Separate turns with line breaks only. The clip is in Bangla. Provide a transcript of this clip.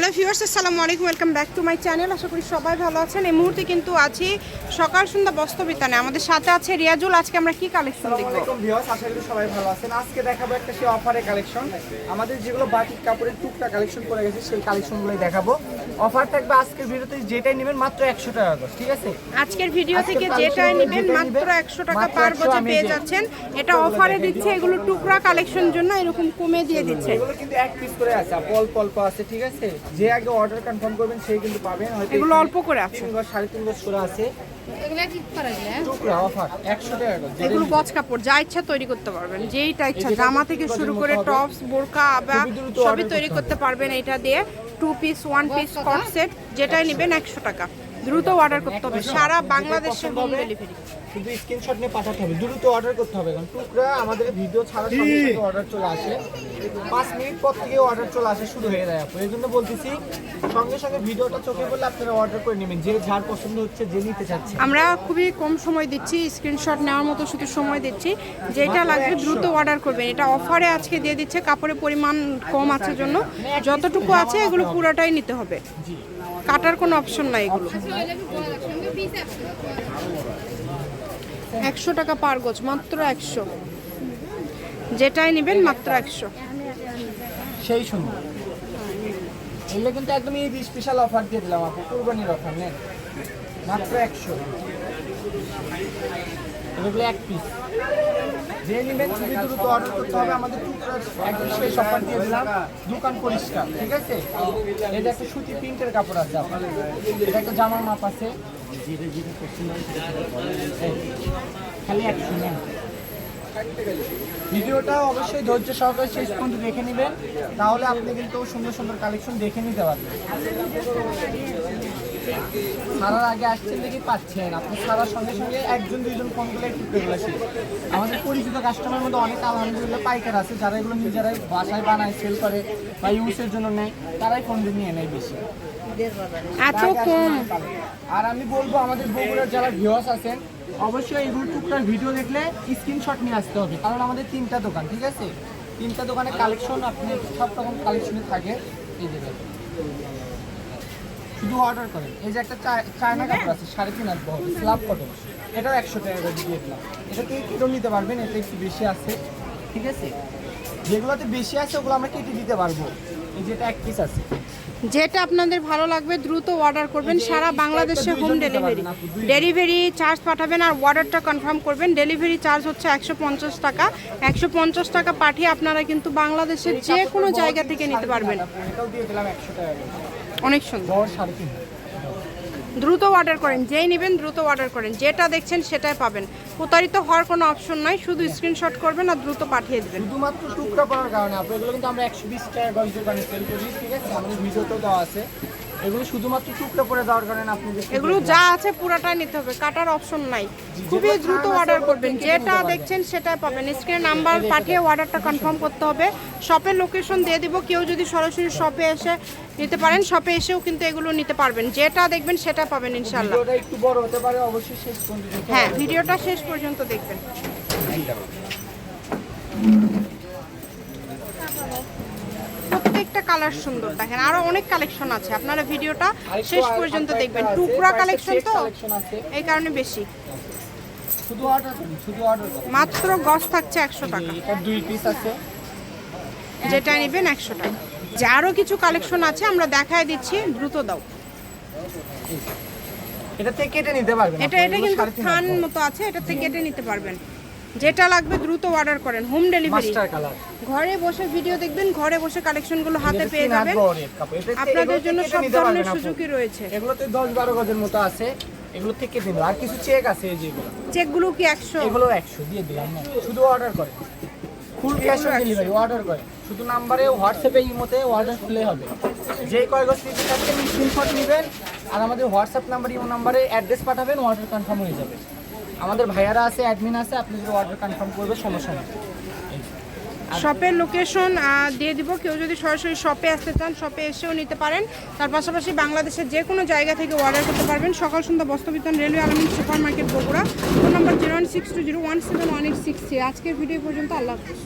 হ্যালো ভিউয়ার্স আসসালামু আলাইকুম welcome back to my channel আশা করি সবাই ভালো আছেন। এই মুহূর্তে কিন্তু আছি সকাল সন্ধ্যা বস্ত্রবিতানে। আমাদের সাথে আছে রিয়াজুল। আজকে আমরা কি কালেকশন দেখব?
ভিউয়ার্স আশা করি সবাই ভালো আছেন। আজকে দেখাবো একটা সেই অফারে কালেকশন আমাদের যেগুলো বাটিক কাপড়ের টুকটা কালেকশন করে গেছে সেই কালেকশনগুলোই দেখাবো। অফার থাকবে আজকের ভিডিওতে যেটাই নেবেন মাত্র একশো টাকা করে ঠিক আছে?
আজকের ভিডিও থেকে যেটাই নেবেন মাত্র
নেবেন,
একশো টাকা পার
100 আমি
পেয়ে যাচ্ছেন। এটা অফারে দিচ্ছে এগুলো টুকরা কালেকশন জন্য এরকম কমে দিয়ে দিচ্ছে।
এগুলো কিন্তু এক পিস করে আছে অল্প অল্প আছে ঠিক আছে? যে আগে অর্ডার কনফার্ম করবেন সেই কিন্তু পাবেন। হয়তো
এগুলো অল্প করে আছে।
তিন গজ সাড়ে তিন গজ করে আছে।
এগুলো ঠিক করা গেলে
টুকরা অফার একশো টাকা করে।
এগুলো। গজ কাপড় যা ইচ্ছা তৈরি করতে পারবেন। যেইটা ইচ্ছা জামা থেকে শুরু করে টপস বোরকা আবা সবই তৈরি
করতে
পারবেন। এটা দিয়ে টু পিস ওয়ান পিস কট সেট যেটাই নেবেন একশো টাকা। দ্রুত অর্ডার করতে হবে। সারা বাংলাদেশে হোম
হবে,
ডেলিভারি
শুধু স্ক্রিনশট নিয়ে পাঠাতে হবে। দ্রুত অর্ডার করতে হবে। কারণ টুকরা আমাদের ভিডিও ছাড়ার সঙ্গে সঙ্গে অর্ডার চলে আসে। পাঁচ মিনিট পর থেকে অর্ডার চলে আসে শুরু হয়ে যায় আপু। এই জন্য বলতেছি সঙ্গে সঙ্গে ভিডিওটা চোখে পড়লে আপনারা অর্ডার করে নেবেন। যে যার পছন্দ হচ্ছে যে নিতে চাচ্ছে।
আমরা খুবই কম সময় দিচ্ছি স্ক্রিনশট নেওয়ার মতো শুধু সময় দিচ্ছি। যেটা লাগবে দ্রুত অর্ডার করবেন। এটা অফারে আজকে দিয়ে দিচ্ছে কাপড়ের পরিমাণ কম আছে জন্য। যতটুকু আছে এগুলো পুরোটাই নিতে হবে।
জি।
কাটার কোনো অপশন নাই এগুলো।
একশো
টাকা পার গজ মাত্র একশো। যেটাই নেবেন মাত্র একশো।
সেই সুন্দর। এগুলো কিন্তু একদমই স্পেশাল অফার দিয়ে দিলাম আপু, কুরবানির অফার নেন। মাত্র একশো। এগুলো এক পিস যে নেবেন, খুবই দ্রুত অর্ডার করতে হবে। আমাদের শেষ অফার দিয়ে দিলাম। দোকান পরিষ্কার, ঠিক আছে? এটা একটা সুতি প্রিন্টের কাপড় আছে আপনার এটা একটা জামার মাপ আছে। খালি একশো ভিডিওটা অবশ্যই ধৈর্য সহকারে শেষ পর্যন্ত দেখে নেবেন, তাহলে আপনি কিন্তু সুন্দর সুন্দর কালেকশন দেখে নিতে পারবেন। সারার আগে আসছেন দেখি পাচ্ছেন, আপনি সারার সঙ্গে সঙ্গে একজন, দুইজন ফোন করলে একটু পেয়ে আমাদের পরিচিত কাস্টমার মধ্যে অনেক আলহামদুলিল্লাহ পাইকার আছে, যারা এগুলো নিজেরাই বাসায় বানায় সেল করে বা ইউজের জন্য নেয়, তারাই ফোন দিয়ে নিয়ে নেয় বেশি।
এত কম।
আর আমি বলব, আমাদের বগুড়ার যারা ভিউয়ার্স আছেন, অবশ্যই এগুলো টুকটাক ভিডিও দেখলে স্ক্রিনশট নিয়ে আসতে হবে, কারণ আমাদের তিনটা দোকান, ঠিক আছে? তিনটা দোকানে কালেকশন আপনি সব রকম কালেকশনে থাকে। এই যে শুধু অর্ডার করেন। এই যে একটা চায়না কাপড় আছে, সাড়ে তিন হাত বহর স্লাব কটন এটাও একশো টাকা দিয়ে দিলাম। এটা থেকে কেটেও নিতে পারবেন, এটা একটু বেশি আছে, ঠিক আছে? যেগুলোতে বেশি আছে, ওগুলো আমরা কেটে দিতে পারব। এই যেটা এক পিস আছে।
যেটা আপনাদের ভালো লাগবে দ্রুত অর্ডার করবেন সারা বাংলাদেশে হোম ডেলিভারি। ডেলিভারি চার্জ পাঠাবেন আর অর্ডারটা কনফার্ম করবেন ডেলিভারি চার্জ হচ্ছে একশো পঞ্চাশ টাকা একশো পঞ্চাশ টাকা পাঠিয়ে আপনারা কিন্তু বাংলাদেশের যে কোনো জায়গা থেকে নিতে পারবেন। অনেক সুন্দর
বহর সাড়ে তিন হাত।
দ্রুত অর্ডার করেন, যেই নেবেন দ্রুত অর্ডার করেন, যেটা দেখছেন সেটাই পাবেন। প্রতারিত হওয়ার কোনো অপশন নাই, শুধু স্ক্রিনশট করবেন আর দ্রুত পাঠিয়ে দেবেন।
শুধুমাত্র টুকরা করার কারণে আপনি এগুলো কিন্তু আমরা একশো বিশ টাকা গজ দোকানে সেল করি, ঠিক আছে? আমাদের ভিডিওতেও দেওয়া আছে। এগুলো শুধুমাত্র টুকরা করে দেওয়ার কারণে আপনি
এগুলো যা আছে পুরাটাই নিতে হবে কাটার অপশন নাই। খুবই দ্রুত অর্ডার করবেন যেটা দেখছেন সেটাই পাবেন। স্ক্রিনে নাম্বার পাঠিয়ে অর্ডারটা কনফার্ম করতে হবে। শপের লোকেশন দিয়ে দিব কেউ যদি সরাসরি শপে এসে নিতে পারেন শপে এসেও কিন্তু এগুলো নিতে পারবেন। যেটা দেখবেন সেটা পাবেন ইনশাল্লাহ
একটু বড় হতে পারে অবশ্যই শেষ পর্যন্ত
হ্যাঁ ভিডিওটা শেষ পর্যন্ত দেখবেন। প্রত্যেকটা কালার সুন্দর দেখেন। আরও অনেক কালেকশন আছে। আপনারা ভিডিওটা শেষ পর্যন্ত দেখবেন। টুকরা কালেকশন তো এই কারণে বেশি। মাত্র গজ থাকছে একশো টাকা।
এটা দুই পিস আছে।
যেটা নেবেন একশো টাকা। যে আরও কিছু কালেকশন আছে আমরা দেখায় দিচ্ছি। দ্রুত দাও।
এটা থেকে কেটে নিতে পারবেন
এটা এটা কিন্তু থান মতো আছে। এটা থেকে কেটে নিতে পারবেন। যেটা লাগবে দ্রুত অর্ডার করেন হোম ডেলিভারি ঘরে বসে ভিডিও দেখবেন ঘরে বসে কালেকশনগুলো হাতে পেয়ে যাবেন।
আপনাদের
জন্য সব ধরনের সুযোগই রয়েছে।
এগুলোতে দশ বারো গজের মতো আছে। এগুলো থেকে দিন আর কিছু চেক আছে এই যেগুলো
চেকগুলো কি একশো?
এগুলো একশো দিয়ে দিলাম শুধু অর্ডার করে। Full cash on delivery order করে। শুধু নাম্বারে হোয়াটসঅ্যাপে ইমোতে অর্ডার খুলে হবে। যেই কয় গজ নিতে চাচ্ছেন স্ক্রিনশট নেবেন। আর আমাদের হোয়াটসঅ্যাপ নাম্বার ইমো নাম্বারে অ্যাড্রেস পাঠাবেন অর্ডার কনফার্ম হয়ে যাবে। আমাদের ভাইয়ারা আছে অ্যাডমিন আছে, আপনি যদি অর্ডার কনফার্ম করবে সমস্যা নেই।
শপের লোকেশন দিয়ে দিব। কেউ যদি সরাসরি শপে আসতে চান শপে এসেও নিতে পারেন। তার পাশাপাশি বাংলাদেশের যে কোনো জায়গা থেকে অর্ডার করতে পারবেন। সকাল সন্ধ্যা বস্ত্রবিতান রেলওয়ে আলমিন super market Bogura. Phone number zero one six two zero one seven one eight six আজকের ভিডিও পর্যন্ত, আল্লাহ হাফিজ।